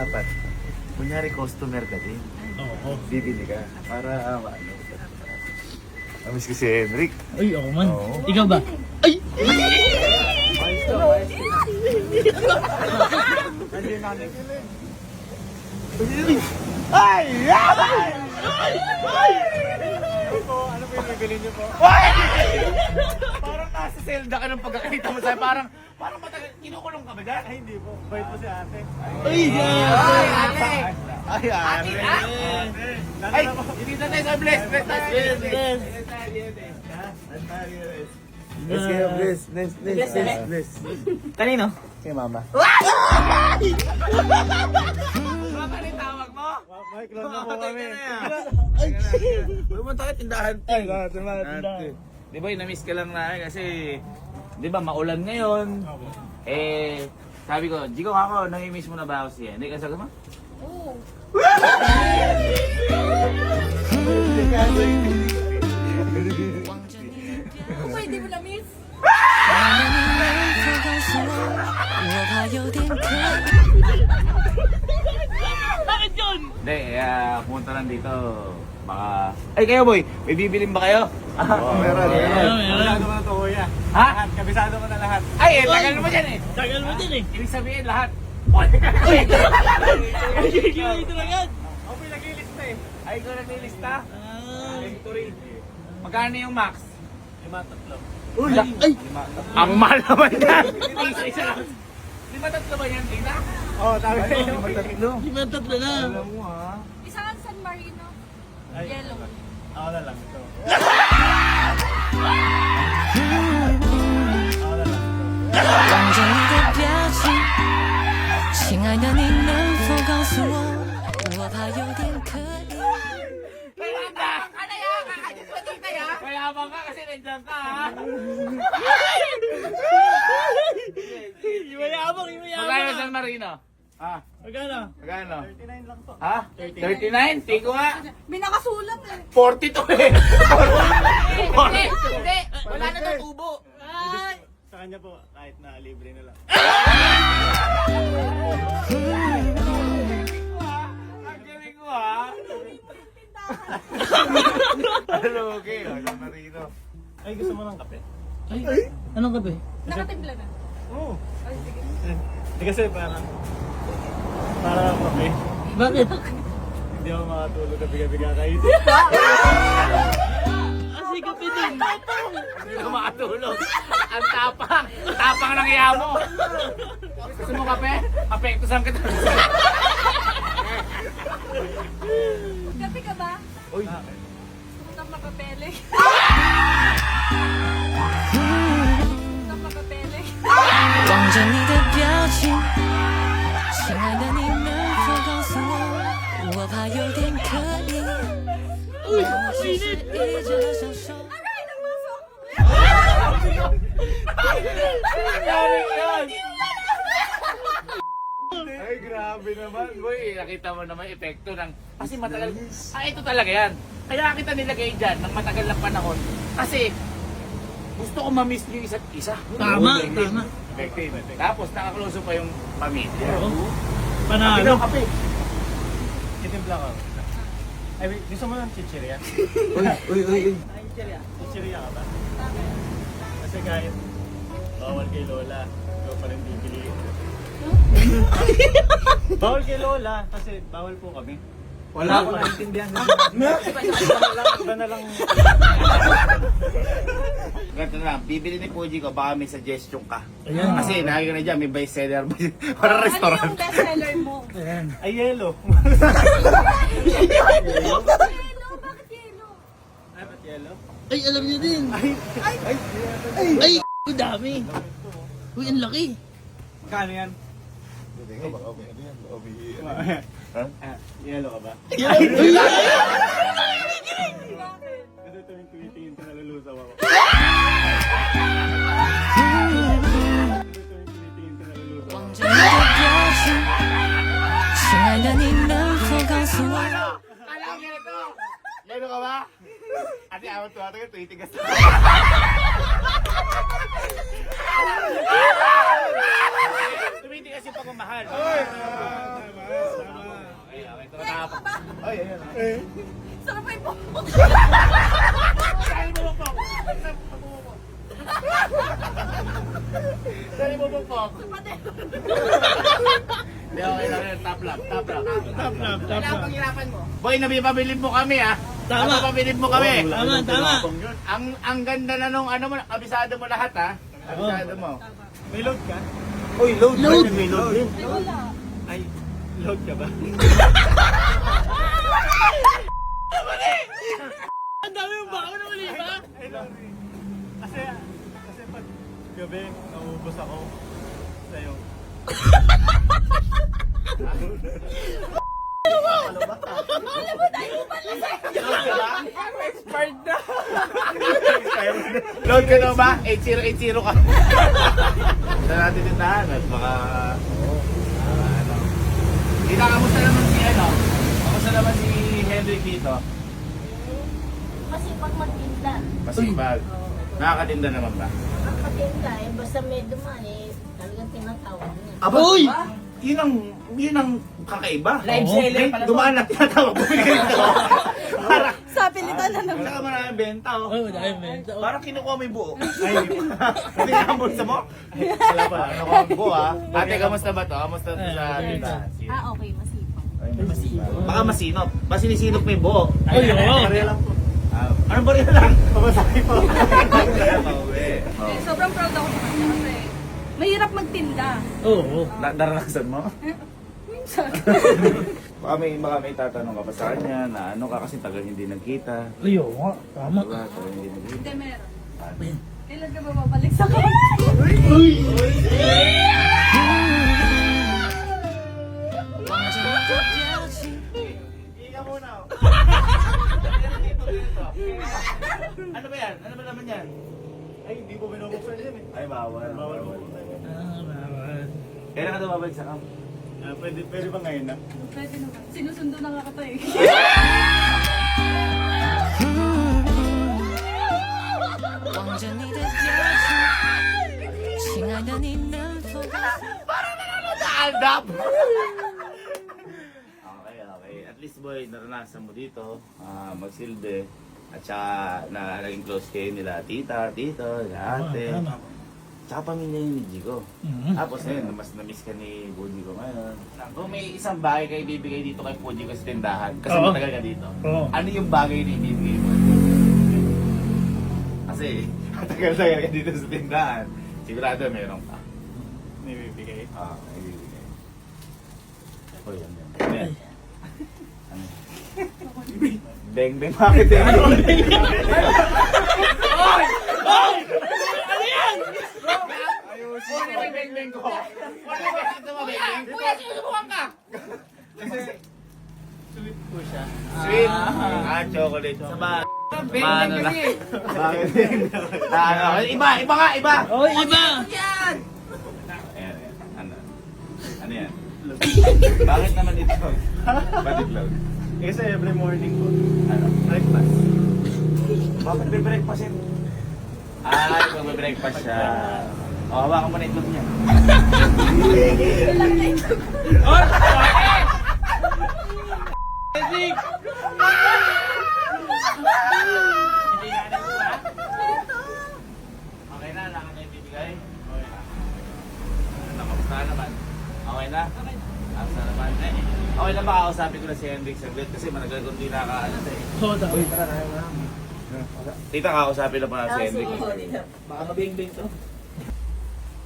dapat, kunyari customer ka din. Oo. Bibili ka. Para, ah, ano. Amis ko si Henrik. Ay, ako man. Oo. Ikaw ba? Ay! Ay! Ay! Ano po yung bibili niyo po? Parang nasa Zelda ka ng pagkakita mo sa'yo. Parang, parang matagal, kinukulong ka ba dyan? Ay, hindi po. Bait po si ate. Ay! Ay, ate! Ay, ate! Ay, hindi na tayo sa bless. Bless tayo. Bless, bless. Bless kayo, bless. Bless, bless, bless, bless. Kanino? Kay mama. Baka rin tawag mo? Mike, lang na po kami. Huwag mo tayo tindahan. Ay, naman. Ate. Di ba, na-miss ka lang namin kasi, di ba, maulan ngayon. Eh, sabi ko, Jigo ako, nami-miss mo na ba ako siya? Hindi ka sabi mo? Oo. Ako pwede mo na-miss? 告诉我，我怕有点可 疑。Bakit yun? Hindi, kaya pumunta lang dito. Baka... Ay, kayo boy, may bibilin ba kayo? Oo, meron. Meron, meron. Kabisado mo na to, kuya. Ha? Lahat, kabisado mo na lahat. Ay, eh, tagal mo dyan eh. Tagal mo din eh. Ibig sabihin lahat. Ay, kikiwa ito lang yan. Ako yung naglilista eh. Ay, ikaw naglilista? Ah. Victory. Magkano yung max? Lima, tatlo. Uy! Ay! Ang mahal naman yan! Isa-isa lang. Lima tatlo ba yan, Dina? Oo, oh, ano? tama yun. Lima tatlo. Lima tatlo na. Alam mo ha. Isa ang San Marino. Ay, Yellow. Ah, Ako na ah, lang ito. 완전히 그 뼈지 싱하는 있는 Ha? Magkano? Magkano? 39 lang po. Ha? 39? Tiko nga. May nakasulat eh. 42 eh. Hindi, hindi. Wala na daw tubo. Ay, Sa kanya po, kahit na libre na lang. Ang galing ko, ha? Ano, okay. oh, San Marino. Ay, gusto mo ng kape? Ay, anong kape? nakatimpla na. Oo. Ay, sige. Hindi kasi parang, parang kape. Bakit? Hindi ako makatulog gabi-gabi kakaisip. Kasi kape din. Hindi ka makatulog. Ang tapang. Tapang ng iya mo. Gusto mo kape? Apektusan kita. Kape ka ba? Uy. Gusto mo ng makapele? Gusto mo makapele? 望着你的表情，亲 爱的，你能否告诉我，我怕有点可疑。我只是一直很享受。 Aray, nagmasok! Galing yun. Ay, grabe naman. Boy, nakita mo naman yung epekto ng... Kasi matagal... Ah, ito talaga yan. Kaya kita nilagay dyan ng matagal na panahon. Kasi gusto ko ma-miss yung isa't isa. Tama, Effective. tama. Effective. Tapos nakaklose pa yung pamilya. Oo. Panalo. kape. Titimpla ka. Ay, wait, gusto mo ng chichirya? Uy, uy, uy. Chichirya ka ba? Kasi kahit bawal kay Lola, ikaw pa rin bibili. bawal kay Lola, kasi bawal po kami. Wala ko ko naintindihan. Iba na lang. Ganito na lang, bibili ni Puji ko, baka may suggestion ka. Ayan. Kasi nakikita na dyan, may bestseller. Para Ano restaurant. yung bestseller mo? Ay, yellow. Yellow? Bakit yellow? Ay, ba't yellow? Ay, alam niyo din. Ay, ay, ay. Ay, ang dami. Uy, ang laki. Kano yan? Ha? Ah, yellow ka ba? Kasi tuwing tumitingin ka nalulusaw ako. Kasi tuwing tumitingin ka nalulusaw ako. Alam niya ito! Yellow ka ba? Ate, awat ko ako tuwitigas ako. Tumitigas yung pagmamahal. Oy! Ay, ayan. Sarap pa yung po. Dahil mo po. Dahil mo po. Pati. Hindi, okay lang yun. Top lap, top lap. Lap, tap lap. mo? Boy, nabipabilib mo kami ah. Tama. Nabipabilib mo kami. Tama, tama. Ang ang ganda na nung ano mo, kabisado mo lahat ah. Kabisado mo. May load ka? Uy, load. Load. Ay, May load din. Ay. Ay, load ka ba? Ang dami yung bako na mali ba? Ay, load. Kasi, kasi pag gabi, nauubos ako sa'yo. Expired na. Load ka na ba? 8080 ka. Sa natin tindahan at baka... ah, ano. Kita, kamusta naman si ano? Henry dito? Masipag magtinda. Masipag. Nakakatinda naman ba? Nakakatinda eh, basta may duman eh, talagang tinatawag niya. Aba, Uy! Yun ang, yun ang kakaiba. Live Oo. seller Eh, pala to. Dumaan na tinatawag. Ka nito. Parang, Sabi nito na naman. saka maraming benta oh. Oh, dahil benta. Oh. Parang kinukuha mo yung buo. Ay, hindi na ang bulsa mo? Wala pa. Kinukuha mo yung buo ah. Ate, kamusta ba to? Kamusta to sa tindahan? Ah, okay. Baka masinop. Baka sinisinop mo yung buo. Ay, oo. Pareha lang po. Ah, anong baril lang? Pamasahe po. Pauwi. Eh, sobrang proud ako sa kanya kasi mahirap magtinda. Oo. Na- Naranasan mo? Minsan. Baka may, baka may tatanong ka pa sa kanya na ano ka kasi tagal hindi nagkita. Ay, oo nga. Tama. Diba? Tagal hindi nagkita. Hindi, meron. Kailan ka ba babalik sa kanya? Hindi Ano ba yan? Ano ba naman yan? Ay, hindi ko binubuksan yan eh. Ay, bawal. Bawal mo. Ah, bawal. Kailan ka tumabalik sa camp? Ah, pwede, pwede ba ngayon na? Ano, pwede naman. Sinusundo na nga kita eh. 완전히 느껴져 지나가니 늘 속에서 Parang nananadap! okay, okay. At least boy, naranasan mo dito. Ah, magsilbi. At saka na naging close kayo nila tita, tito, nila ate. Tama. Tsaka pamilya yun ni Jigo. Mhm. Tapos ngayon, mas na-miss ka ni Puji ko ngayon. Kung may isang bagay kayo ibibigay dito kay Puji ko sa tindahan, kasi Oo. matagal ka dito. Oo. Ano yung bagay na ibibigay mo? Kasi matagal-tagal ka dito sa tindahan. Sigurado meron ka. May bibigay. Ah, ibibigay. Oh, yan yan. Ano yan? Ano yan? Beng beng bakit eh? Oy! Oy! Ano yan? Ayusin mo. Ano yung beng beng ko? Ano ba ito mo beng beng? Kuya, sinusubukan ka! Sweet po siya. Sweet. Ah, chocolate. Sa ba? Beng Ano na? Bakit? Ah, ano? Iba, iba nga, iba! Oh, iba! Ayan, ayan. Ano? Ano yan? Bakit naman ito? Bakit load? Eh, Kasi every morning po, Ano? breakfast. Bakit may breakfast yun? Ah, magbe-breakfast siya. O, hawakan mo na itlog niya. Oh! Edik! Hindi na alam mo ba? Okay na, wala ka na ibibigay? Okay na. Ano, kamusta ka naman? Okay na? Okay na ba kakausapin ko na si Hendrik saglit kasi managal kong di naka ano eh. Oo, tama. Tita, kakausapin na pa si Ah, Hendrik. Baka mabing-bing to.